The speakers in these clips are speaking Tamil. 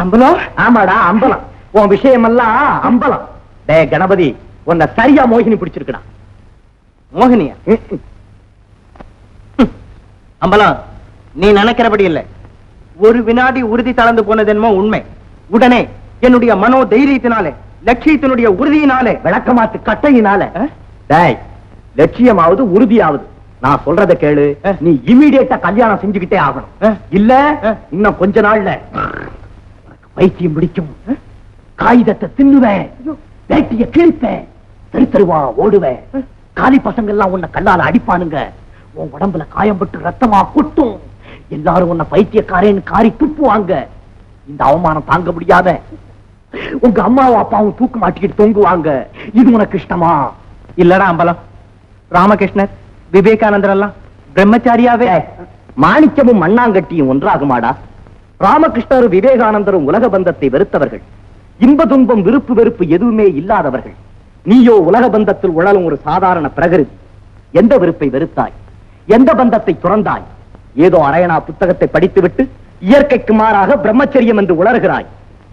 அம்பலம் ஆமாடா அம்பலம். உன் விஷயம் எல்லாம் அம்பலம். டேய் கணபதி உன்னை சரியா மோகினி பிடிச்சிருக்கடா. மோகினியா? அம்பலம் நீ நினைக்கிறபடி இல்ல. ஒரு வினாடி உறுதி தளர்ந்து போனது என்னமோ உண்மை. உடனே என்னுடைய மனோ தைரியத்தினாலே லட்சியத்தினுடைய உறுதியினாலே விளக்கமாத்து கட்டையினால. லட்சியமாவது உறுதியாவது. நான் சொல்றத கேளு. நீ இமிடியேட்டா கல்யாணம் செஞ்சுக்கிட்டே ஆகணும். இல்ல. இன்னும் கொஞ்ச நாள்ல பைத்தியம் பிடிக்கும். காகிதத்தை தின்னுவேன். வேட்டிய கிழிப்பேன். தெரு தெருவா ஓடுவேன். காலி பசங்க எல்லாம் உன்னை கல்லால அடிப்பானுங்க. உன் உடம்புல காயம்பட்டு ரத்தமா கொட்டும். எல்லாரும் உன்னை பைத்தியக்காரேன்னு காரி துப்புவாங்க. இந்த அவமானம் தாங்க முடியாத உங்க அம்மாவும் அப்பாவும் தூக்கு மாட்டிக்கிட்டு தொங்குவாங்க. இது உனக்கு இஷ்டமா? இல்லடா அம்பலம். ராமகிருஷ்ணர் விவேகானந்தர் எல்லாம் பிரம்மச்சாரியாவே மாணிக்கமும் மண்ணாங்கட்டியும் ஒன்றாகுமாடா? ராமகிருஷ்ணர் விவேகானந்தரும் உலக பந்தத்தை வெறுத்தவர்கள். இன்ப துன்பம் விருப்பு வெறுப்பு எதுவுமே இல்லாதவர்கள். நீயோ உலக பந்தத்தில் உழலும் ஒரு சாதாரண பிரகிருதி. எந்த வெறுப்பை வெறுத்தாய்? எந்த பந்தத்தை துறந்தாய்? ஏதோ அரையனா புத்தகத்தை படித்துவிட்டு இயற்கைக்கு மாறாக பிரம்மச்சரியம் என்று உளறுகிறாய்.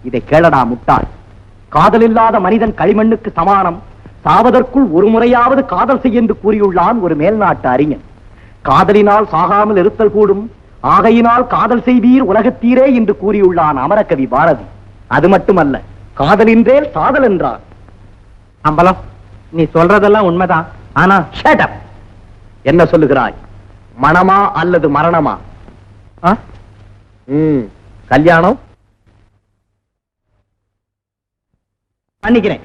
இதை கேளடா முட்டாள். காதலில்லாத மனிதன் களிமண்ணுக்கு சமானம். சாவதற்குள் ஒரு முறையாவது காதல் செய் என்று கூறியுள்ளான் ஒரு மேல்நாட்டு அறிஞன். காதலினால் சாகாமல் இருத்தல் கூடும். ஆகையினால் காதல் செய்வீர் உலகத்தீரே என்று கூறியுள்ளான் அமரகவி பாரதி. அது மட்டுமல்ல காதலின்றேல் சாதல் என்றான் அம்பலம் நீ சொல்றதெல்லாம் உண்மைதான். ஆனா up. என்ன சொல்லுகிறாய்? மனமா அல்லது மரணமா? கல்யாணம்? பண்ணிக்கிறேன்